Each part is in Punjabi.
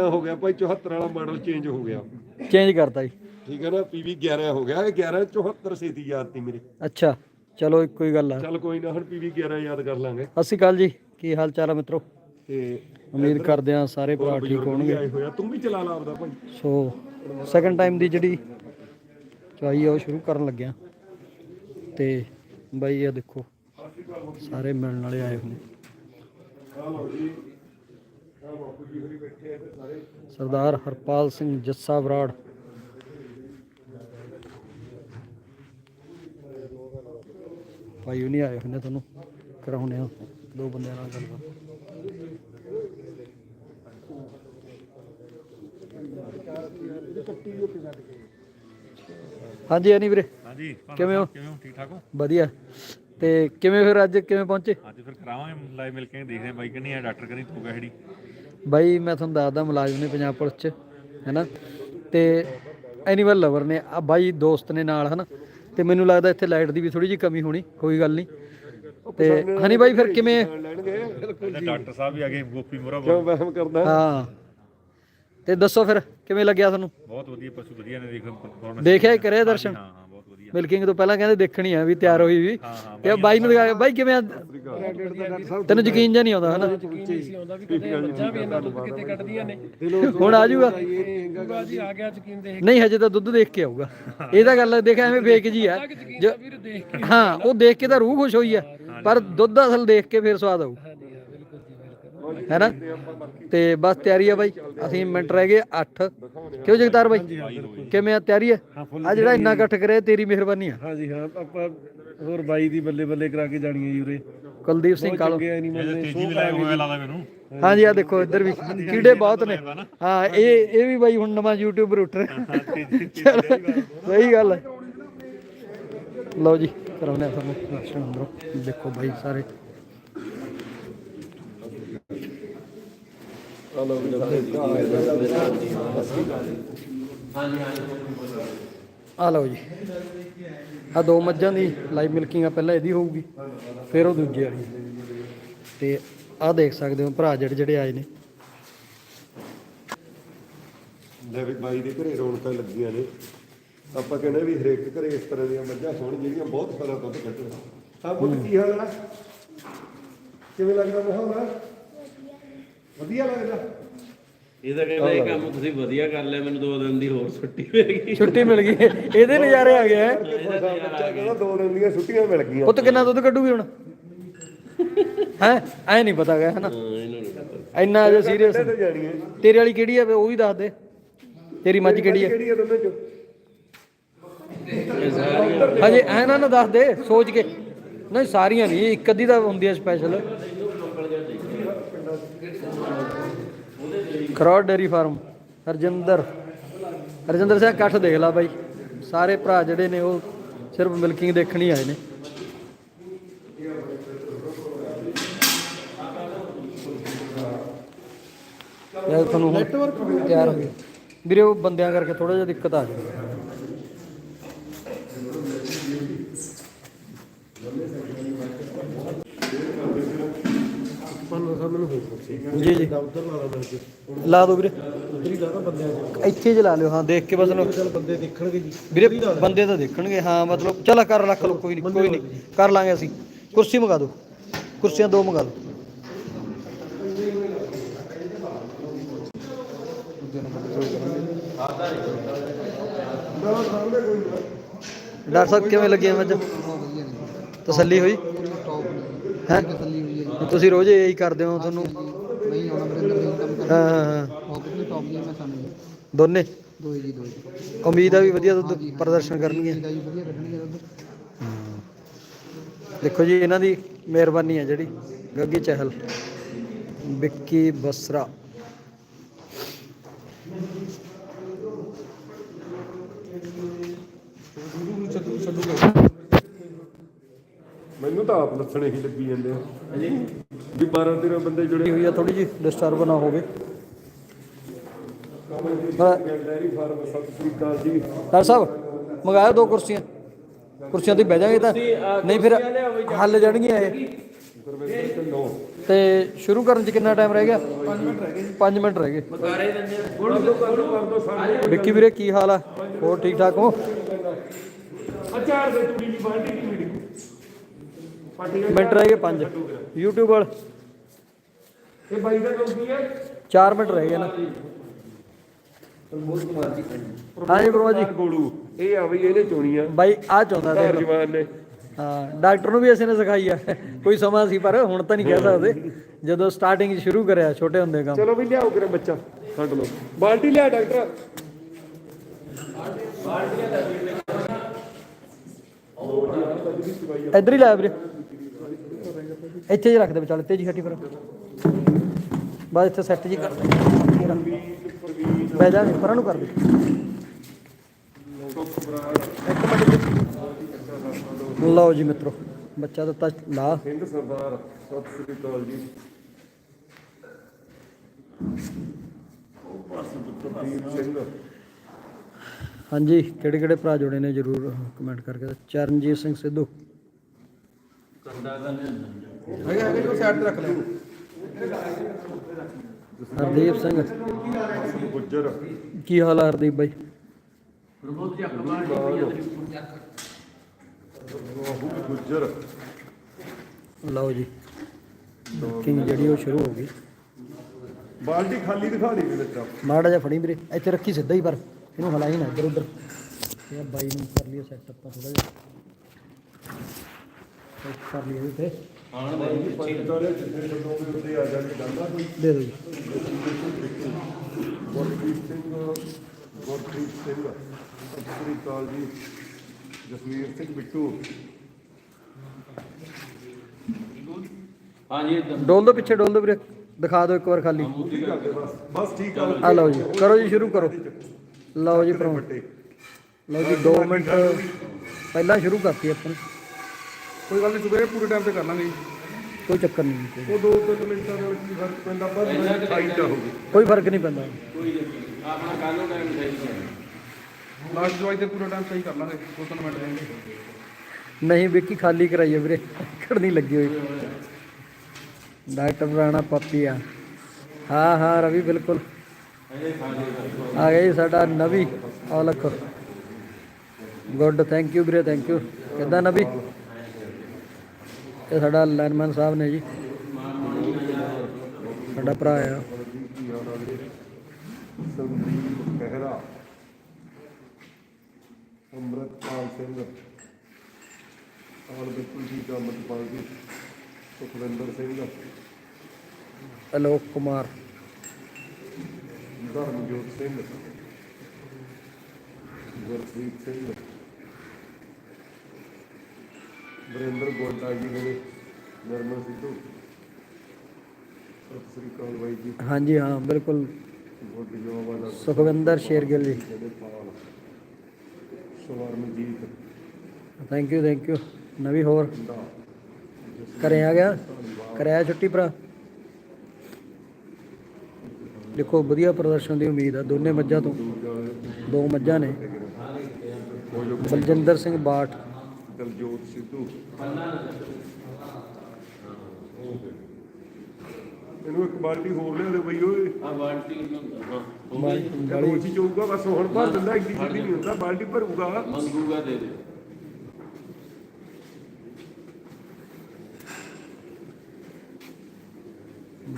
ਹੋ ਗਿਆ ਭਾਈ 74 ਵਾਲਾ ਮਾਡਲ ਚੇਂਜ ਹੋ ਗਿਆ। ਚੇਂਜ ਕਰਤਾ ਜੀ। ਠੀਕ ਹੈ ਨਾ ਪੀਵੀ 11 ਹੋ ਗਿਆ। ਇਹ 11 74 ਛੇਤੀ ਯਾਦ ਤੀ ਮੇਰੇ। ਅੱਛਾ ਚਲੋ ਇੱਕੋ ਹੀ ਗੱਲ ਆ। ਚੱਲ ਕੋਈ ਨਾ ਹੁਣ ਪੀਵੀ 11 ਯਾਦ ਕਰ ਲਾਂਗੇ। ਸਤਿ ਸ਼੍ਰੀ ਅਕਾਲ ਜੀ। ਕੀ ਹਾਲ ਚਾਲ ਆ ਮਿੱਤਰੋ? ਤੇ ਉਮੀਦ ਕਰਦੇ ਆ ਸਾਰੇ ਭਰਾ ਠੀਕ ਹੋਣਗੇ। ਤੂੰ ਵੀ ਚਲਾ ਲਾ ਆਪਦਾ ਭਾਈ। ਸੋ ਸੈਕੰਡ ਟਾਈਮ ਦੀ ਜਿਹੜੀ ਚਵਾਈ ਆ ਉਹ ਸ਼ੁਰੂ ਕਰਨ ਲੱਗਿਆ। ਤੇ ਬਾਈ ਇਹ ਦੇਖੋ ਸਾਰੇ ਮਿਲਣ ਵਾਲੇ ਆਏ ਹੋਏ ਸਰਦਾਰ ਹਰਪਾਲ ਸਿੰਘ ਜੱਸਾ ਬਰਾੜ ਭਾਈ ਉਹ ਨਹੀਂ ਆਏ ਨੇ ਤੁਹਾਨੂੰ ਕਰਾਉਣੇ ਆ। ਦੋ ਬੰਦਿਆਂ ਨਾਲ ਗੱਲਬਾਤ ਹਾਂਜੀ ਐਨੀ ਵੀਰੇ। ਹਾਂਜੀ ਕਿਵੇਂ ਹੋ? ਕਿਵੇਂ ਹੋ? ਠੀਕ ਠਾਕ ਹੋ? ਵਧੀਆ। ਤੇ ਕਿਵੇਂ ਫਿਰ ਅੱਜ ਕਿਵੇਂ ਪਹੁੰਚੇ? ਅੱਜ ਫਿਰ ਕਰਾਵਾਂਗੇ ਲਾਈਵ ਮਿਲ ਕੇ ਦੇਖਦੇ ਹਾਂ ਬਾਈ ਕਿੰਨੀ ਆ ਡਾਕਟਰ ਕਰੀ ਤੂੰ ਗਹਿੜੀ ਬਾਈ ਮੈਂ ਤੁਹਾਨੂੰ ਦੱਸਦਾ ਮੁਲਾਜ਼ਮ ਨੇ ਪੰਜਾਬ ਪੁਲਿਸ ਚ ਹੈਨਾ? ਤੇ ਐਨੀਮਲ ਲਵਰ ਨੇ ਆ ਬਾਈ ਦੋਸਤ ਨੇ ਨਾਲ ਹਨਾ? ਤੇ ਮੈਨੂੰ ਲੱਗਦਾ ਇੱਥੇ ਲਾਈਟ ਦੀ ਵੀ ਥੋੜੀ ਜਿਹੀ ਕਮੀ ਹੋਣੀ ਕੋਈ ਗੱਲ ਨਹੀਂ। ਤੇ ਹਨੀ ਬਾਈ ਫਿਰ ਕਿਵੇਂ? ਡਾਕਟਰ ਸਾਹਿਬ ਵੀ ਆ ਗਏ ਗੋਪੀ ਮੋਰਾ ਕਿਉਂ ਵਹਿਮ ਕਰਦਾ? ਹਾਂ। ਤੇ ਦੱਸੋ ਫਿਰ ਕਿਵੇਂ ਲੱਗਿਆ ਤੁਹਾਨੂੰ? ਬਹੁਤ ਵਧੀਆ ਪਸ਼ੂ ਵਧੀਆ ਨੇ ਦੇਖ ਦੇਖਿਆ ਕਰਿਆ ਦਰਸ਼ਨ? ਮਿਲਕਿੰਗ ਤੋਂ ਪਹਿਲਾਂ ਕਹਿੰਦੇ ਦੇਖਣੀ ਆ ਵੀ ਤਿਆਰ ਹੋਈ ਵੀ। ਤੇ ਬਾਈ ਨੂੰ ਦਿਖਾ ਕੇ, ਬਾਈ ਕਿਵੇਂ ਆ? ਤੈਨੂੰ ਯਕੀਨ ਜਾਂ ਨਹੀਂ ਆਉਂਦਾ ਹਨਾ? ਹੁਣ ਆ ਜਾਊਗਾ। ਨਹੀਂ ਹਜੇ ਤਾਂ ਦੁੱਧ ਦੇਖ ਕੇ ਆਊਗਾ। ਇਹ ਤਾਂ ਗੱਲ ਦੇਖ ਐਵੇਂ ਵੇਖ ਜੀ ਆ। ਜ- ਹਾਂ ਉਹ ਦੇਖ ਕੇ ਤਾਂ ਰੂਹ ਖੁਸ਼ ਹੋਈ ਆ ਪਰ ਦੁੱਧ ਅਸਲ ਦੇਖ ਕੇ ਫਿਰ ਸਵਾਦ ਆਊ। ਹੈਨਾ? ਤੇ ਬਸ ਤਿਆਰੀ ਆ ਬਾਈ। ਅਸੀਂ ਮਿੰਟ ਰਹਿ ਗਏ 8 ਕਿਉਂ ਜਗਤਾਰ ਬਾਈ? ਕਿਵੇਂ ਆ ਤਿਆਰੀ ਆ? ਆ ਜਿਹੜਾ ਇੰਨਾ ਇਕੱਠ ਕਰਿਆ ਤੇਰੀ ਮਿਹਰਬਾਨੀ ਆ। ਹਾਂਜੀ ਹਾਂ ਆਪਾਂ ਹੋਰ ਬਾਈ ਦੀ ਬੱਲੇ ਬੱਲੇ ਕਰਾ ਕੇ ਜਾਣੀ ਹੈ ਜੀ ਉਰੇ। ਕੁਲਦੀਪ ਸਿੰਘ ਕਾਲੋ। ਤੇਜ਼ੀ ਵੀ ਹੋਇਆ ਲੱਗਦਾ ਮੈਨੂੰ। ਹਾਂਜੀ ਆ ਦੇਖੋ ਇੱਧਰ ਵੀ ਕੀੜੇ ਬਹੁਤ ਨੇ। ਹਾਂ ਇਹ ਇਹ ਵੀ ਬਾਈ ਹੁਣ ਨਵਾਂ ਯੂਟਿਊਬਰ ਉੱਠ ਰਿਹਾ ਸਹੀ ਗੱਲ ਹੈ। ਲਓ ਜੀ ਕਰਾਉਂਦੇ ਆ ਤੁਹਾਨੂੰ। ਦਰਸ਼ਨ ਅੰਦਰੋਂ। ਦੇਖੋ ਬਾਈ ਸਾਰੇ। ਆ ਲਓ ਜੀ। ਆ ਦੋ ਮੱਝਾਂ ਦੀ ਲਾਈਵ ਮਿਲਕਿੰਗ ਆ, ਪਹਿਲਾਂ ਇਹਦੀ ਹੋਊਗੀ, ਫਿਰ ਉਹ ਦੂਜੇ ਵਾਲੀ। ਤੇ ਆ ਦੇਖ ਸਕਦੇ ਹੋ ਭਰਾ ਜਿਹੜੇ ਜਿਹੜੇ ਆਏ ਨੇ। ਲੈ ਵੀ ਬਾਈ ਦੇ ਘਰੇ ਰੌਣਕਾਂ ਲੱਗੀਆਂ ਨੇ। ਆਪਾਂ ਕਹਿੰਦੇ ਵੀ ਹਰੇਕ ਘਰੇ ਇਸ ਤਰ੍ਹਾਂ ਦੀਆਂ ਮੱਝਾਂ ਹੋਣ ਜਿਹੜੀਆਂ ਬਹੁਤ ਸਾਰਾ ਦੁੱਧ ਕੱਢਣ। ਹਾਂ ਪੁੱਤ ਕੀ ਹਾਲ ਹੈ ਕਿਵੇਂ ਲੱਗਦਾ ਮਾਹੌਲ ਵਧੀਆ ਲੱਗਦਾ ਇਹ ਤਾਂ ਕਹਿੰਦਾ ਇਹ ਕੰਮ ਤੁਸੀਂ ਵਧੀਆ ਕਰ ਲਿਆ ਮੈਨੂੰ ਦੋ ਦਿਨ ਦੀ ਹੋਰ ਛੁੱਟੀ ਮਿਲ ਗਈ। ਛੁੱਟੀ ਮਿਲ ਗਈ। ਇਹਦੇ ਨਜ਼ਾਰੇ ਆ। ਬੱਚਾ ਕਹਿੰਦਾ ਦੋ ਦਿਨ ਦੀਆਂ ਛੁੱਟੀਆਂ ਮਿਲ ਗਈਆਂ। ਪੁੱਤ ਕਿੰਨਾ ਦੁੱਧ ਕੱਢੂਗੀ ਹੁਣ? ਹੈ? ਐ ਨਹੀਂ ਪਤਾ ਗਿਆ ਹਨਾ? ਇੰਨਾ ਅਜੇ ਸੀਰੀਅਸ ਤੇਰੇ ਵਾਲੀ ਕਿਹੜੀ ਆ ਉਹ ਵੀ ਦੱਸ ਦੇ। ਤੇਰੀ ਮੱਝ ਕਿਹੜੀ ਆ? ਕਿਹੜੀ ਹੈ ਦੋਨਾਂ ਚੋਂ? ਹਜੇ ਐ ਨਾ ਨਾ ਦੱਸ ਦੇ ਸੋਚ ਕੇ। ਨਹੀਂ ਸਾਰੀਆਂ ਨਹੀਂ ਇੱਕ ਅੱਧੀ ਤਾਂ ਹੁੰਦੀ ਆ special crore dairy farm Harjinder. Harjinder Singh ਇਕੱਠ ਦੇਖ ਲਾ ਬਾਈ। ਸਾਰੇ ਭਰਾ ਜਿਹੜੇ ਨੇ ਉਹ ਸਿਰਫ ਮਿਲਕਿੰਗ ਦੇਖਣ ਹੀ ਆਏ ਨੇ। ਯਾਰ ਤੁਹਾਨੂੰ ਨੈਟਵਰਕ ਤਿਆਰ ਹੋ ਗਿਆ ਵੀਰੇ ਉਹ ਬੰਦਿਆਂ ਕਰਕੇ ਥੋੜਾ ਜਿਹਾ ਦਿੱਕਤ ਆ ਜਾਂਦੀ ਜੀ ਜੀ। ਲਾ ਦੋ ਵੀਰੇ। ਇੱਥੇ ਜਲਾ ਲਿਓ ਹਾਂ ਦੇਖ ਕੇ ਬਸ ਲੋ ਬੰਦੇ ਦੇਖਣਗੇ ਜੀ। ਵੀਰੇ ਬੰਦੇ ਤਾਂ ਦੇਖਣਗੇ ਹਾਂ ਮਤਲਬ ਚੱਲ ਕਰ ਰੱਖ ਲਓ ਕੋਈ ਨਹੀਂ ਕੋਈ ਨਹੀਂ। ਕਰ ਲਾਂਗੇ ਅਸੀਂ। ਕੁਰਸੀ ਮੰਗਾ ਦਿਓ ਕੁਰਸੀਆਂ ਦੋ ਮੰਗਾ ਦਿਓ ਡਾਕਟਰ ਸਾਹਿਬ ਕਿਵੇਂ ਲੱਗੀ ਮੱਝ ਤਸੱਲੀ ਹੋਈ? ਹੈ? ਤੁਸੀਂ ਰੋਜ਼ ਇਹੀ ਕਰਦੇ ਹੋ ਤੁਹਾਨੂੰ? ਨਹੀਂ ਆਉਣਾ ਬਰਿੰਦਰ ਨਹੀਂ ਕੰਮ ਕਰ ਹਾਂ ਹਾਂ ਹਾਂ। ਟੌਪ ਦੀ ਟੌਪ ਦੀ ਮੈਂ ਸਾਨੂੰ ਦੋਨੇ? ਦੋਈ ਜੀ ਦੋਈ ਉਮੀਦ ਆ ਵੀ ਵਧੀਆ ਦੁੱਧ ਪ੍ਰਦਰਸ਼ਨ ਕਰਨਗੇ ਦਾ ਜੀ ਵਧੀਆ ਕੱਢਣਗੇ ਦੁੱਧ। ਦੇਖੋ ਜੀ ਇਹਨਾਂ ਦੀ ਮਿਹਰਬਾਨੀ ਹੈ ਜਿਹੜੀ। ਗੱਗੀ ਚਹਿਲ ਵਿੱਕੀ ਬਸਰਾ। ਮੈਨੂੰ ਤਾਂ ਆਪ ਲੱਛਣੇ ਹੀ ਲੱਗੀ ਜਾਂਦੇ ਆ। ਵੀ 12 13 ਬੰਦੇ ਜੁੜੇ ਹੋਈ ਆ ਥੋੜੀ ਜੀ ਡਿਸਟਰਬ ਨਾ ਹੋਵੇ। ਡੈਰੀ ਫਾਰਮ ਸਤਿ ਸ੍ਰੀ ਅਕਾਲ ਜੀ। ਡਾਕਟਰ ਸਾਹਿਬ ਮੰਗਾਇਆ ਦੋ ਕੁਰਸੀਆਂ। ਕੁਰਸੀਆਂ ਤੇ ਬਹਿ ਜਾਗੇ ਤਾਂ ਨਹੀਂ ਫਿਰ ਹੱਲ ਜਾਣਗੀਆਂ ਇਹ। ਤੇ ਸ਼ੁਰੂ ਕਰਨ ਚ ਕਿੰਨਾ ਟਾਈਮ ਰਹਿ ਗਿਆ? 5 ਮਿੰਟ ਰਹਿ ਗਏ 5 ਮਿੰਟ ਰਹਿ ਗਏ। ਮਕਾਰੇ ਦਿੰਦੇ ਆ। ਕਰ ਦੋ ਕਰ ਦੋ ਕਰ ਦੋ ਸਾਰੇ ਵਿੱਕੀ ਵੀਰੇ ਕੀ ਹਾਲ ਆ? ਹੋਰ ਠੀਕ ਠਾਕ ਹੋ? ਅਚਾਰ ਦੇ ਤੂੜੀ ਦੀ ਬਾਲਟੀ ਮਿੰਟ ਰਹਿ ਗਏ 5 YouTube ਵਾਲ। ਇਹ ਬਾਈ ਦਾ ਨਾਮ ਕੀ ਹੈ? 4 ਮਿੰਟ ਰਹਿ ਗਏ ਨਾ ਹਾਂਜੀ ਬਰਮਾ ਜੀ। ਗੋਲੂ ਇਹ ਆ ਬਈ ਇਹਨੇ ਚੋਣੀ ਆ। ਬਾਈ ਆ ਚਾਹੁੰਦਾ ਦੇਖ ਲਓ। ਜਵਾਨ ਨੇ। ਹਾਂ ਡਾਕਟਰ ਨੂੰ ਵੀ ਅਸੀਂ ਨੇ ਸਿਖਾਈ ਆ। ਕੋਈ ਸਮਾਂ ਸੀ ਪਰ ਹੁਣ ਤਾਂ ਨਹੀਂ ਕਹਿ ਸਕਦੇ। ਜਦੋਂ ਸਟਾਰਟਿੰਗ ਸ਼ੁਰੂ ਕਰਿਆ ਛੋਟੇ ਹੁੰਦੇ ਕੰਮ। ਚਲੋ ਵੀ ਲਿਆਓ ਕਿਰੇ ਬੱਚਾ। ਛੱਡ ਲਓ। ਬਾਲਟੀ ਲਿਆ ਡਾਕਟਰ। ਇੱਧਰ ਹੀ ਲਾਇਆ ਵੀਰੇ। ਇੱਥੇ ਜੀ ਰੱਖ ਦੇ ਵਿਚਾਲੇ ਤੇਜੀ ਹੱਟੀ ਪਰ ਬਸ ਇੱਥੇ ਸੈੱਟ ਜੀ ਕਰ ਦੇ। ਬਹਿ ਜਾ ਪਰਾਂ ਨੂੰ ਕਰ ਦੇ। ਇੱਕ ਮਿੰਟ ਲਓ ਜੀ ਮਿੱਤਰੋ ਬੱਚਾ ਦਿੱਤਾ ਲਾ। ਸਿੰਘ ਸਰਦਾਰ ਸਤਿ ਸ੍ਰੀ ਅਕਾਲ ਜੀ। ਪ੍ਰਦੀਪ ਸਿੰਘ। ਹਾਂਜੀ ਕਿਹੜੇ ਕਿਹੜੇ ਭਰਾ ਜੁੜੇ ਨੇ ਜਰੂਰ ਕਮੈਂਟ ਕਰਕੇ। ਚਰਨਜੀਤ ਸਿੰਘ ਸਿੱਧੂ। ਹਰਦੀਪ ਸਿੰਘ। ਗੁੱਜਰ ਕੀ ਹਾਲ ਆ ਹਰਦੀਪ ਬਾਈ? ਗੁੱਜਰ ਲਓ ਜੀ ਬੁਕਿੰਗ ਜਿਹੜੀ ਉਹ ਸ਼ੁਰੂ ਹੋ ਗਈ। ਬਾਲਟੀ ਖਾਲੀ ਦਿਖਾ ਦੇ ਦੇ ਬੱਚਾ ਮਾੜਾ ਜਿਹਾ ਫੜੀ ਵੀਰੇ ਇੱਥੇ ਰੱਖੀ ਸਿੱਧਾ ਹੀ ਪਰ ਇਹਨੂੰ ਹਲਾਈ ਨਾ ਇੱਧਰ ਉੱਧਰ। ਇਹ ਬਾਈ ਨੂੰ ਕਰ ਲਈਏ ਸੈੱਟ ਆਪਾਂ ਥੋੜਾ ਜਿਹਾ। ਕਰ ਲਈਏ ਤੇ ਜਿੱਥੇ ਆ ਕੋਈ? ਦੇ ਦਿਓ। ਜੀ ਗੁਰਪ੍ਰੀਤ ਸਿੰਘ ਗੁਰਪ੍ਰੀਤ ਸਿੰਘ ਸਤਿ ਸ੍ਰੀ ਅਕਾਲ ਜੀ ਜਸਵੀਰ ਸਿੰਘ ਬਿੱਟੂ। ਹਾਂਜੀ ਇਦਾਂ ਡੋਲ ਦੋ ਪਿੱਛੇ ਡੋਲ ਦੋ ਵੀਰੇ। ਦਿਖਾ ਦਿਓ ਇੱਕ ਵਾਰ ਖਾਲੀ। ਠੀਕ ਆ ਗਏ ਬਸ ਬਸ ਠੀਕ ਆ। ਆ ਲਓ ਜੀ। ਕਰੋ ਜੀ ਸ਼ੁਰੂ ਕਰੋ। ਲਓ ਜੀ ਪ੍ਰੋ ਵੱਟੇ ਲਓ ਜੀ 2 ਮਿੰਟ। ਪਹਿਲਾਂ ਸ਼ੁਰੂ ਕਰਤੀ ਆਪਾਂ। ਨੇ। ਕੋਈ ਗੱਲ ਨਹੀਂ ਸਵੇਰੇ ਪੂਰੇ ਟਾਈਮ ਤੇ ਕਰ ਲਾਂਗੇ ਜੀ। ਕੋਈ ਚੱਕਰ ਨਹੀਂ ਜੀ, ਉਹ ਦੋ ਤਿੰਨ ਮਿੰਟਾਂ ਨਾਲ ਕੀ ਫ਼ਰਕ ਪੈਂਦਾ ਬਸ ਟਾਈਟ ਹੋ ਗਈ ਕੋਈ ਫ਼ਰਕ ਨਹੀਂ ਪੈਂਦਾ। ਕੋਈ ਨਹੀਂ ਆਪਣਾ ਕੱਲ ਨੂੰ ਟਾਈਮ ਸਹੀ ਹੈ। ਲਾਸਟ ਦਵਾਈ ਤੇ ਪੂਰਾ ਟਾਈਮ ਸਹੀ ਕਰ ਲਾਂਗੇ ਦੋ ਤਿੰਨ ਮਿੰਟ ਦੇਣਗੇ ਨਹੀਂ ਵਿੱਕੀ ਖਾਲੀ ਕਰਾਈਏ ਵੀਰੇ ਖੜਨੀ ਲੱਗੀ ਹੋਈ। ਡਾਕਟਰ ਰਾਣਾ ਪੱਪੀ ਆ। ਹਾਂ ਹਾਂ ਰਵੀ ਬਿਲਕੁਲ। ਆ ਗਈ ਸਾਡਾ Navi Aulakh. Good thank you ਵੀਰੇ ਥੈਂਕ ਯੂ ਕਿੱਦਾਂ ਨਵੀ? ਇਹ ਸਾਡਾ ਲਾਈਨਮੈਨ ਸਾਹਿਬ ਨੇ ਜੀ। ਸਾਡਾ ਭਰਾ ਆ। ਸੰਦੀਪ ਅੰਮ੍ਰਿਤਪਾਲ ਸਿੰਘ ਆਲ ਬਿਲਕੁਲ ਠੀਕ ਆ ਅੰਮ੍ਰਿਤਪਾਲ ਜੀ ਸੁਖਵਿੰਦਰ ਸਿੰਘ ਅਲੋਕ ਕੁਮਾਰ। ਧਰਮਜੋਤ ਸਿੰਘ ਗੁਰਪ੍ਰੀਤ ਸਿੰਘ ਵਰਿੰਦਰ ਗੋਲਡਾ ਜੀ ਨੇ ਨਰਮਲ ਸਿੱਧੂ। ਸਤਿ ਸ੍ਰੀ ਅਕਾਲ ਬਾਈ ਜੀ। ਹਾਂਜੀ ਹਾਂ ਬਿਲਕੁਲ। ਗੁੱਡ ਜੋਬ ਵਾਲਾ Sukhwinder Shergill ji. Swaranjit. Thank you thank you Navi ਹੋਰ। ਘਰੇ ਆ ਗਿਆ? ਕਰਿਆ ਛੁੱਟੀ ਭਰਾ? ਦੇਖੋ ਵਧੀਆ ਪ੍ਰਦਰਸ਼ਨ ਦੀ ਉਮੀਦ ਆ। ਦੋਨੇ ਮੱਝਾਂ ਤੋਂ। ਦੋ ਮੱਝਾਂ ਨੇ। ਬਲਜਿੰਦਰ ਸਿੰਘ ਬਾਠ ਦਲਜੋਤ ਸਿੱਧੂ। ਇਹਨੂੰ ਇੱਕ ਬਾਲਟੀ ਹੋਰ ਲਿਆ ਦੇ ਬਈ ਓਏ। ਆ ਬਾਲਟੀ ਨੂੰ ਹਾਂ। ਗਾਲੀ ਚ ਜਾਊਗਾ ਬਸ ਹੁਣ ਭਰ ਦਿੰਦਾ ਇੱਡੀ ਜਿੱਡੀ ਨਹੀਂ ਹੁੰਦਾ ਬਾਲਟੀ ਭਰੂਗਾ। ਮੰਗੂਗਾ ਦੇ ਦੇ।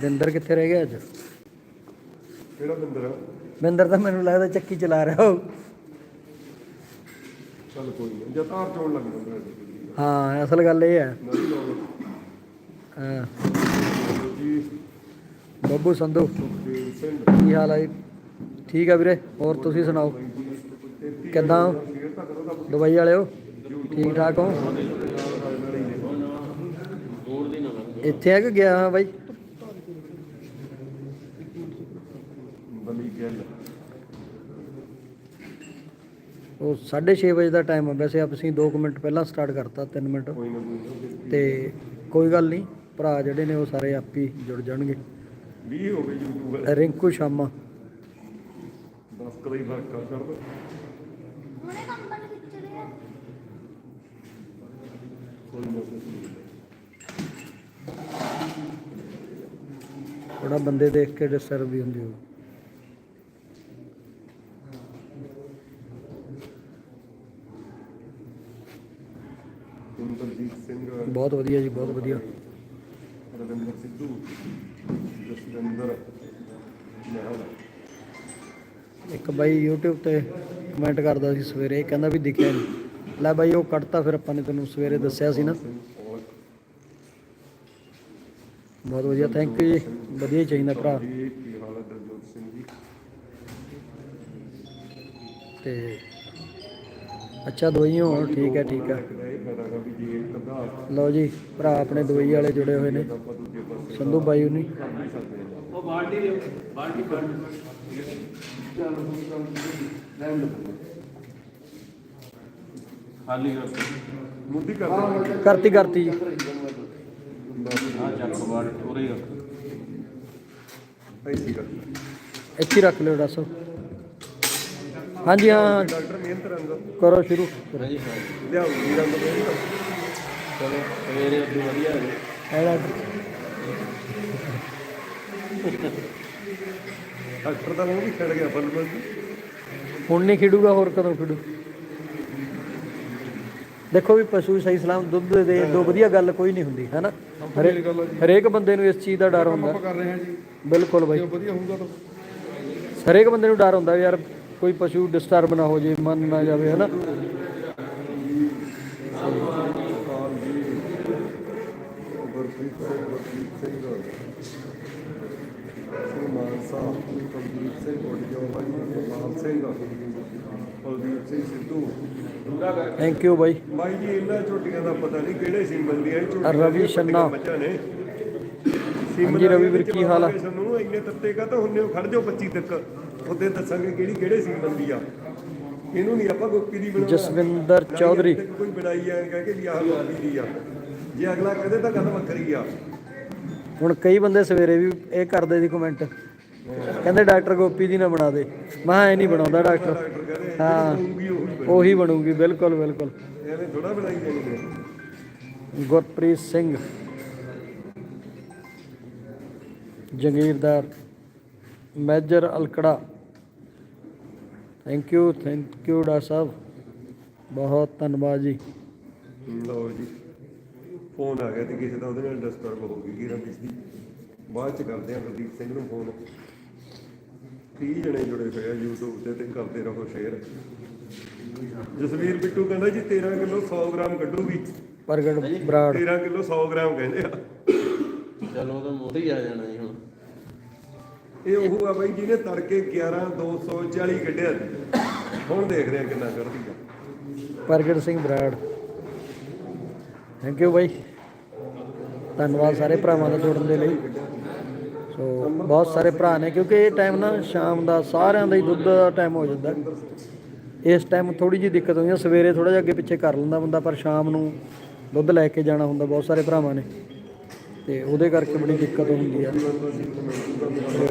ਬਿੰਦਰ ਕਿੱਥੇ ਰਹਿ ਗਿਆ ਅੱਜ? ਕਿਹੜਾ ਬਿੰਦਰ ਆ? ਬਿੰਦਰ ਤਾਂ ਮੈਨੂੰ ਲੱਗਦਾ ਚੱਕੀ ਚਲਾ ਰਿਹਾ ਹੋ ਚੱਲ ਕੋਈ ਨਹੀਂ ਜਾਂ ਤਾਰ ਚੋਣ ਲੱਗ ਜਾਂਦਾ ਹਾਂ ਅਸਲ ਗੱਲ ਇਹ ਹੈ। ਨਹੀਂ ਲਾਉਣਾ ਹਾਂ, ਜੀ? ਬੱਬੂ ਸੰਧੂ। ਸੁਖਦੇਵ ਸਿੰਘ। ਕੀ ਹਾਲ ਹੈ ਜੀ? ਠੀਕ ਆ ਵੀਰੇ? ਹੋਰ ਤੁਸੀਂ ਸੁਣਾਓ? ਕਿੱਦਾਂ? ਤਾਂ। ਦੁਬਈ ਵਾਲਿਓ? ਠੀਕ ਠਾਕ ਹੋ? ਇੱਥੇ ਆ ਕਿ ਗਿਆ ਹਾਂ ਬਾਈ? ਬਲੀ ਗੱਲ। ਉਹ 6:30 ਵਜੇ ਦਾ ਟਾਈਮ ਆ। ਵੈਸੇ ਅਸੀਂ 2 ਮਿੰਟ ਪਹਿਲਾਂ ਸਟਾਰਟ ਕਰਤਾ 3 ਮਿੰਟ। ਤੇ ਕੋਈ ਗੱਲ ਨਹੀਂ ਭਰਾ ਜਿਹੜੇ ਨੇ ਉਹ ਸਾਰੇ ਆਪ ਹੀ ਜੁੜ ਜਾਣਗੇ। 20 ਹੋ ਗਏ YouTube ਰਿੰਕੂ ਸ਼ਾਮਾ। 10 ਕਦਾ ਹੀ ਫ਼ਰਕ ਕਰ ਕਰ ਦੋ। ਥੋੜਾ ਬੰਦੇ ਦੇਖ ਕੇ ਡਿਸਟਰਬ ਵੀ ਹੁੰਦੀ ਹੋ ਇੰਦਰਜੀਤ ਸਿੰਘ ਬਹੁਤ ਵਧੀਆ ਜੀ, ਬਹੁਤ ਵਧੀਆ। ਰਵਿੰਦਰ ਸਿੱਧੂ ਜਸਵਿੰਦਰ ਇੱਕ ਬਾਈ YouTube ਤੇ ਕਮੈਂਟ ਕਰਦਾ ਸੀ ਸਵੇਰੇ, ਕਹਿੰਦਾ ਵੀ ਦਿਖਿਆ ਨਹੀਂ ਲੈ ਬਾਈ ਉਹ ਕੱਟਤਾ ਫਿਰ ਆਪਾਂ ਨੇ ਤੈਨੂੰ ਸਵੇਰੇ ਦੱਸਿਆ ਸੀ ਨਾ। ਬਹੁਤ ਵਧੀਆ ਥੈਂਕ ਯੂ ਜੀ। ਵਧੀਆ ਚਾਹੀਦਾ ਭਰਾ। ਤੇ ਅੱਛਾ ਦਵਾਈਆਂ ਠੀਕ ਹੈ ਠੀਕ ਹੈ। ਲਓ ਜੀ ਭਰਾ ਆਪਣੇ ਦਵਾਈ ਵਾਲੇ ਜੁੜੇ ਹੋਏ ਨੇ। ਸੰਧੂ ਬਾਈ ਉਨੀ। ਉਹ ਬਾਲਟੀ ਦਿਓ ਬਾਲਟੀ ਬਾਲਟੀ ਖਾਲੀ ਕਰ ਮੁੱਦੀ ਕਰ ਦੇ। ਕਰਤੀ ਕਰਤੀ ਜੀ। ਆ ਚੱਕ ਬਾਲਟੀ ਉਰੇ ਰੱਖ। ਐਸੀ ਕਰ। ਇੱਥੇ ਰੱਖ ਲਿਓ ਦੱਸੋ। ਹਾਂਜੀ ਹਾਂ। ਡਾਕਟਰ ਮਿਹਨਤ ਰੰਗ ਕਰੋ ਸ਼ੁਰੂ। ਹਾਂਜੀ ਹਾਂ। ਲਿਆਓ ਜੀ ਰੰਗ ਮਿਹਨਤ ਚਲੋ ਸਵੇਰੇ ਅੱਗੇ ਵਧੀਆ ਹੋ ਗਏ ਇਹ ਡਾਕਟਰ ਡਾਕਟਰ ਦਾ ਮੂੰਹ ਵੀ ਖੜ ਗਿਆ ਬਲ ਬਲ ਹੁਣ ਨਹੀਂ ਖਿੜੂਗਾ ਹੋਰ ਕਦੋਂ ਖਿੜੂ? ਦੇਖੋ ਵੀ ਪਸ਼ੂ ਸਹੀ ਸਲਾਮ ਦੁੱਧ ਦੇ ਦੋ ਵਧੀਆ ਗੱਲ ਕੋਈ ਨਹੀਂ ਹੁੰਦੀ ਹੈ ਨਾ ਹਰੇ- ਹਰੇਕ ਬੰਦੇ ਨੂੰ ਇਸ ਚੀਜ਼ ਦਾ ਡਰ ਹੁੰਦਾ। ਬਿਲਕੁਲ ਬਾਈ। ਵਧੀਆ ਹੋਊਗਾ ਤਾਂ। ਹਰੇਕ ਬੰਦੇ ਨੂੰ ਡਰ ਹੁੰਦਾ ਯਾਰ ਕੋਈ ਪਸ਼ੂ ਡਿਸਟਰਬ ਨਾ ਹੋ ਜੇ ਮਨ ਨਾ ਜਾਵੇ ਹੈ ਨਾ ਗੁਰਪ੍ਰੀਤ ਸਿੰਘ ਗੁਰਪ੍ਰੀਤ ਸਿੰਘ ਸਲਮਾਨ ਸਾਹਿਬ ਕੁਲਦੀਪ ਸਿੰਘ ਕੋਟਜੋ ਭਾਈ ਲਾਲ ਸਿੰਘ ਕੁਲਦੀਪ ਸਿੰਘ ਸਿੱਧੂ ਥੈਂਕ ਯੂ ਬਾਈ ਬਾਈ ਜੀ ਇਹਨਾਂ ਝੋਟੀਆਂ ਦਾ ਪਤਾ ਨਹੀਂ ਕਿਹੜੇ ਸੀਮਨ ਦੀਆਂ ਇਹ ਝੋਟੀਆਂ ਰਵੀ ਦੀਆਂ ਛੰਨਾ। ਮੱਝਾਂ ਨੇ ਹਾਂਜੀ ਰਵੀ ਵੀਰ, ਕੀ ਹਾਲ ਆ? ਸਾਨੂੰ ਇੰਨੇ ਤੱਤੇ ਕਾ ਤਾਂ ਹੁੰਨੇ ਹੋ, ਖੜ ਜਾਓ 25 ਤੱਕ ਉਹਦੇ ਦੱਸਾਂਗੇ ਕਿਹੜੀ ਕਿਹੜੇ ਸੀਮਨ ਦੀ ਆ। ਇਹਨੂੰ ਨਹੀਂ ਆਪਾਂ ਗੋਪੀ ਦੀ ਬਣਾਉਣਾ। ਜਸਵਿੰਦਰ ਚੌਧਰੀ। ਕੋਈ ਬਣਾਈ ਆ ਕਹਿ ਕੇ ਵੀ ਆਹ ਗੋਪੀ ਦੀ ਆ। ਜੇ ਅਗਲਾ ਕਹਦੇ ਤਾਂ ਗੱਲ ਵੱਖਰੀ ਆ। ਹੁਣ ਕਈ ਬੰਦੇ ਸਵੇਰੇ ਵੀ ਇਹ ਕਰਦੇ ਸੀ ਕਮੈਂਟ ਕਹਿੰਦੇ ਡਾਕਟਰ ਗੋਪੀ ਦੀ ਨਾ ਬਣਾ ਦੇ। ਮੈਂ ਇਹ ਨਹੀਂ ਬਣਾਉਂਦਾ ਡਾਕਟਰ। ਹਾਂ। ਉਹੀ ਬਣੇ। ਉਹੀ ਬਣੂਗੀ ਬਿਲਕੁਲ ਬਿਲਕੁਲ। ਐਵੇਂ ਥੋੜਾ ਬਣਾਈ ਜਾਣੀ ਹੈ Gurpreet Singh. Jangirdar. Major Alkara. Thank you thank you doctor ਸਾਹਿਬ ਬਹੁਤ ਧੰਨਵਾਦ ਜੀ ਲਓ ਜੀ। ਫੋਨ ਆ ਗਿਆ ਤੇ ਕਿਸੇ ਦਾ ਉਹਦੇ ਨਾਲ ਡਿਸਟਰਬ ਹੋ ਗਈ ਗਿਰਾਂ ਦੀ। ਬਾਅਦ ਚ ਕਰਦੇ ਆ ਗੁਰਦੀਪ ਸਿੰਘ ਨੂੰ ਫੋਨ 30 ਜਣੇ ਜੁੜੇ ਹੋਏ ਆ YouTube ਤੇ ਤੇ ਕਰਦੇ ਰਹੋ ਸ਼ੇਅਰ ਜਸਵੀਰ ਬਿੱਟੂ ਕਹਿੰਦਾ ਜੀ 13 ਕਿਲੋ 100 ਗ੍ਰਾਮ ਕੱਢੂਗੀ। ਪ੍ਰਗਟ ਬਰਾੜ। 13 ਕਿਲੋ 100 ਗ੍ਰਾਮ ਕਹਿੰਦੇ ਆ। ਚਲੋ ਤਾਂ ਮੋਢੇ ਹੀ ਆ ਜਾਣਾ ਇਹ ਉਹ ਆ ਬਾਈ ਜਿਹਨੇ ਤੜਕੇ 11 240 ਕੱਢਿਆ ਸੀ। ਹੁਣ ਦੇਖ ਆ ਕਿੰਨਾ ਕਰਦੀ ਆ। ਪ੍ਰਗਟ ਸਿੰਘ ਬਰਾੜ। ਥੈਂਕ ਯੂ ਬਾਈ। ਧੰਨਵਾਦ ਸਾਰੇ ਭਰਾਵਾਂ ਦਾ ਜੁੜਨ ਦੇ ਲਈ। ਸੋ ਬਹੁਤ ਸਾਰੇ ਭਰਾ ਨੇ, ਕਿਉਂਕਿ ਇਹ ਟਾਈਮ ਨਾ ਸ਼ਾਮ ਦਾ ਸਾਰਿਆਂ ਦਾ ਹੀ ਦੁੱਧ ਦਾ ਟਾਈਮ ਹੋ ਜਾਂਦਾ। ਇਸ ਟਾਈਮ ਥੋੜੀ ਜਿਹੀ ਦਿੱਕਤ ਹੋਈ ਹੈ ਸਵੇਰੇ ਥੋੜਾ ਜਿਹਾ ਅੱਗੇ ਪਿੱਛੇ ਕਰ ਲੈਂਦਾ ਬੰਦਾ, ਪਰ ਸ਼ਾਮ ਨੂੰ ਦੁੱਧ ਲੈ ਕੇ ਜਾਣਾ ਹੁੰਦਾ। ਬਹੁਤ ਸਾਰੇ ਭਰਾਵਾਂ ਨੇ। ਤੇ ਉਹਦੇ ਕਰਕੇ ਬੜੀ ਦਿੱਕਤ ਹੁੰਦੀ ਆ।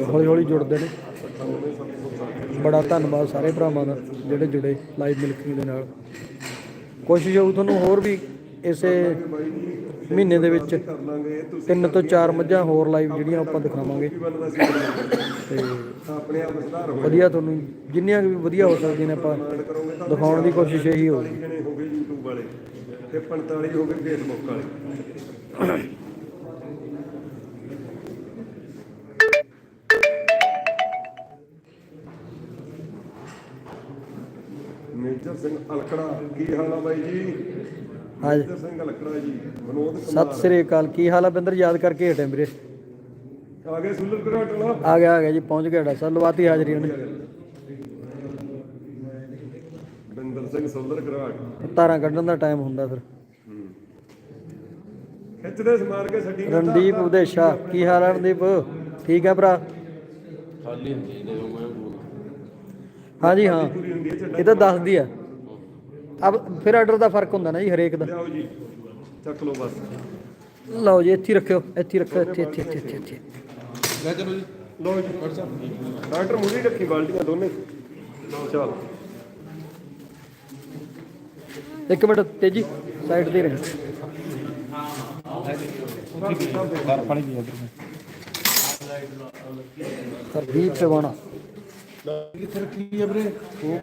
ਹੌਲੀ ਹੌਲੀ ਜੁੜਦੇ ਨੇ। ਬੜਾ ਧੰਨਵਾਦ ਸਾਰੇ ਭਰਾਵਾਂ ਦਾ, ਜਿਹੜੇ ਜੁੜੇ ਲਾਈਵ ਮਿਲਕਿੰਗ ਦੇ ਨਾਲ। ਕੋਸ਼ਿਸ਼ ਹੋਊ ਤੁਹਾਨੂੰ ਹੋਰ ਵੀ ਇਸੇ ਮਹੀਨੇ ਦੇ ਵਿੱਚ ਤਿੰਨ ਤੋਂ ਚਾਰ ਮੱਝਾਂ ਹੋਰ ਲਾਈਵ ਜਿਹੜੀਆਂ ਆਪਾਂ ਦਿਖਾਵਾਂਗੇ। ਕੀ ਤੇ ਆਪਣੇ ਆਪ ਸੁਧਾਰ ਹੋਏ ਵਧੀਆ ਤੁਹਾਨੂੰ, ਜਿੰਨੀਆਂ ਵੀ ਵਧੀਆ ਹੋ ਸਕਦੀਆਂ ਨੇ ਆਪਾਂ ਦਿਖਾਉਣ ਦੀ ਕੋਸ਼ਿਸ਼ ਇਹੀ ਹੋਊਗੀ। ਹੋ ਗਏ YouTube ਵਾਲੇ, ਤੇ 45 ਹੋ ਗਏ Facebook ਵਾਲੇ। ਸਿੰਘ ਅਲਕੜਾ ਕੀ ਹਾਲ ਆ ਬਾਈ ਜੀ? ਹਾਂਜੀ। ਮੇਜਰ ਸਿੰਘ ਅਲਕੜਾ ਜੀ ਵਿਨੋਦ ਕੁਮਾਰ। ਸਤਿ ਸ੍ਰੀ ਅਕਾਲ ਕੀ ਹਾਲ ਆ ਬਿੰਦਰ? ਯਾਦ ਕਰਕੇ ਹਟੇ ਵੀਰੇ। ਆ ਗਏ ਸੁਲਰ ਘਰਾਟ ਵਾਲਾ ਆ ਗਿਆ ਆ ਗਿਆ ਜੀ ਪਹੁੰਚ ਗਿਆ ਡਾਕਟਰ ਸਾਹਿਬ ਲਵਾਤੀ ਹਾਜ਼ਰੀ ਉਹਨੇ। ਬਿੰਦਰ ਸਿੰਘ ਸੁਲਰ ਘਰਾਟ ਤਾਰਾਂ ਕੱਢਣ ਦਾ ਟਾਈਮ ਹੁੰਦਾ ਫਿਰ। ਖਿੱਚਦੇ ਸਮਾਰ ਕੇ ਛੱਡੀ ਨਾ ਰਣਦੀਪ ਉਦੇਸ਼ਾ ਕੀ ਹਾਲ ਆ ਰਣਦੀਪ? ਠੀਕ ਆ ਭਰਾ? ਖਾਲੀ ਹੁੰਦੀ ਹਾਂਜੀ ਹਾਂ। ਇਹ ਤਾਂ ਦੱਸਦੀ ਆ। ਅਬ ਫਿਰ ਆਰਡਰ ਦਾ ਫ਼ਰਕ ਹੁੰਦਾ ਨਾ ਜੀ ਹਰੇਕ ਦਾ। ਲਿਆਓ ਜੀ। ਚੱਕ ਲਓ ਬਸ। ਲਓ ਜੀ ਇੱਥੇ ਹੀ ਰੱਖਿਓ ਇੱਥੇ ਹੀ ਰੱਖਿਓ ਇੱਥੇ ਇੱਥੇ ਇੱਥੇ ਇੱਥੇ ਲੈ ਚਲੋ ਜੀ। ਲਓ ਜੀ। ਡਾਕਟਰ ਮੂਰੀ ਰੱਖੀ ਬਾਲਟੀਆਂ ਦੋਨੇ। ਚਲ। ਇੱਕ ਮਿੰਟ ਤੇਜੀ ਸਾਈਡ ਤੇ ਰਹਿ ਸਰਦੀਪ ਸਿਵਾਣਾ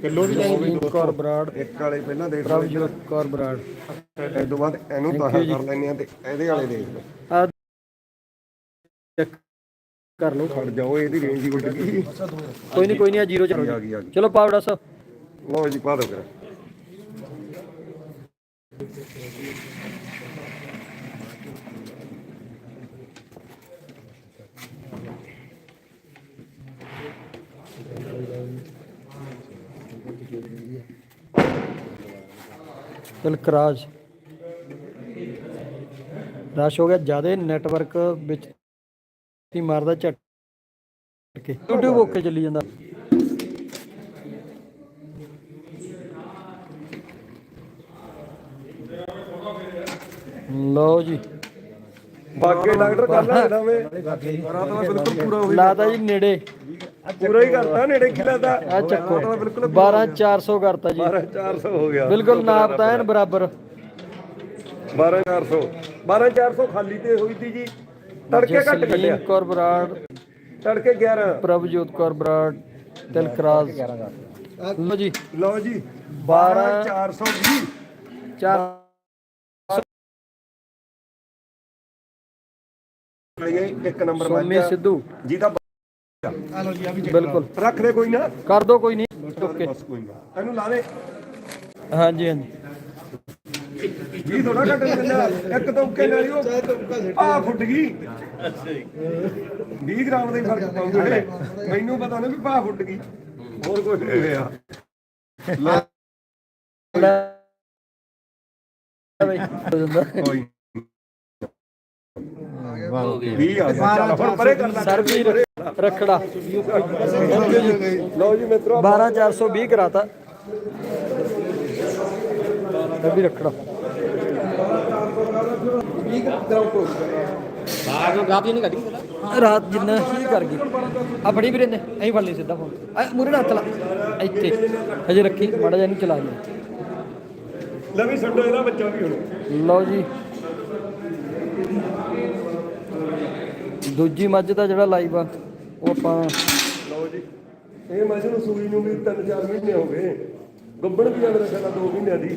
ਕਿਲੋ ਦੀ ਲੈਣੀ ਕੌਰ ਬਰਾੜ ਇੱਕ ਵਾਲੇ ਪਹਿਲਾਂ ਦੇਖ ਲਓ ਪ੍ਰਭਜੋਤ ਕੌਰ ਬਰਾੜ ਇਸ ਤੋਂ ਬਾਅਦ ਇਹਨੂੰ ਤਾਂ ਕਰ ਲੈਣੇ ਆ ਤੇ ਇਹਦੇ ਵਾਲੇ ਦੇਖ ਲਓ ਕਰ ਲਓ ਛੱਡ ਜਾਓ ਇਹਦੀ ਰੇਂਜ ਹੀ ਉੱਡ ਗਈ ਕੋਈ ਨਹੀਂ ਕੋਈ ਨਹੀਂ, ਆ ਜ਼ੀਰੋ ਚ ਚਲੋ ਪਾਵੜਾ ਸਾਹਿਬ ਲਓ ਜੀ, ਪਾ ਦਿਓ ਫਿਰ। ਤਿਲਕਰਾਜ। ਰਸ਼ ਹੋ ਗਿਆ ਜ਼ਿਆਦਾ ਨੈਟਵਰਕ ਵਿੱਚ ਹੀ ਮਾਰਦਾ ਝਟ ਕੇ। YouTube ਓਕੇ ਚੱਲੀ ਜਾਂਦਾ। ਲਓ ਜੀ। ਬਾਗੇ ਡਾਕਟਰ ਕਰ ਲੈ ਨਵੇਂ। ਰਾਤ ਦਾ ਬਿਲਕੁਲ ਪੂਰਾ ਹੋ ਲਾਤਾ ਜੀ ਨੇੜੇ। ਪੂਰਾ ਹੀ ਕਰਤਾ ਨੇੜੇ ਕਿਲਾ ਦਾ ਆ ਚੱਕੋ। 12400 ਕਰਤਾ ਜੀ। 12400 ਹੋ ਗਿਆ। ਬਿਲਕੁਲ ਨਾਪ ਤਾਂ ਐਨ ਬਰਾਬਰ। 12400 12400 ਖਾਲੀ ਤੇ ਹੋਈ ਸੀ ਜੀ। ਤੜਕੇ ਘੱਟ ਕੱਢਿਆ। ਜਸਲੀਨ ਕੌਰ ਬਰਾੜ। ਤੜਕੇ 11 ਪ੍ਰਭਜੋਤ ਕੌਰ ਬਰਾੜ ਤਿਲਕਰਾਜ ਲਓ ਜੀ। ਲਓ ਜੀ। 12 12420 ਚਾਰ ਲਈਏ ਇੱਕ ਨੰਬਰ ਸੋਮੀ ਵੱਜਾ। ਸਿੱਧੂ। ਜਿਹਦਾ ਬਿਲਕੁਲ। ਰੱਖ ਲੈ ਕੋਈ ਨਾ। ਕਰ ਦੋ ਕੋਈ ਨਹੀਂ। ਓਕੇ। ਬਸ ਕੋਈ ਨਾ। ਇਹਨੂੰ ਲਾ ਦੇ। ਹਾਂਜੀ ਹਾਂਜੀ। ਵੀ ਥੋੜਾ ਘੱਟ ਚੱਲਿਆ ਇੱਕ ਤੁਮਕੇ ਨਾਲ ਹੀ ਉਹ ਆ ਫੁੱਟ ਗਈ। 20 ਗ੍ਰਾਮ ਦਾ ਹੀ ਫ਼ਰਕ ਪਾਉਂਦੇ ਮੈਨੂੰ ਪਤਾ ਨਾ ਵੀ ਭਾ ਫੁੱਟ ਗਈ। ਹੋਰ ਕੁਝ ਨਹੀਂ ਹੋਇਆ ਲੈ। ਲੈ ਬਈ ਹੋ ਜਾਂਦਾ ਕੋਈ 20 ਆ ਗਿਆ। ਚੱਲ ਹੁਣ ਪਰੇ ਕਰ ਲੈ ਸਰਬੀਰ ਰਖੜਾ। ਲਓ ਜੀ ਮਿੱਤਰੋ 12420 ਕਰਾਤਾ। ਇਹ ਵੀ ਰਖੜਾ। ਰਾਤ ਜਿੰਨਾ ਹੀ ਕਰ ਗਈ। ਆ ਫੜੀ ਵੀਰੇ ਨੇ ਐਂ ਫੜ ਲਈ ਸਿੱਧਾ ਫੋਨ ਆ ਮੂਰੇ ਨਾਲ ਹੱਥ ਲਾ। ਇੱਥੇ। ਹਜੇ ਰੱਖੀ ਮਾੜਾ ਜਿਹਾ ਇਹਨੂੰ ਚਲਾ ਲੈ ਵੀ ਛੱਡੋ ਇਹਦਾ ਬੱਚਾ ਵੀ ਹੁਣ। ਲਓ ਜੀ। ਦੂਜੀ ਮੱਝ ਦਾ ਜਿਹੜਾ ਲਾਈਵ ਆ ਉਹ ਆਪਾਂ ਲਓ ਜੀ। ਇਹ ਮੱਝ ਨੂੰ ਸੂਈ ਨੂੰ ਵੀ 3-4 ਮਹੀਨੇ ਹੋ ਗਏ। ਗੱਬੜ ਵੀ ਅਗਰ ਰੱਖਣਾ 2 ਮਹੀਨਿਆਂ ਦੀ।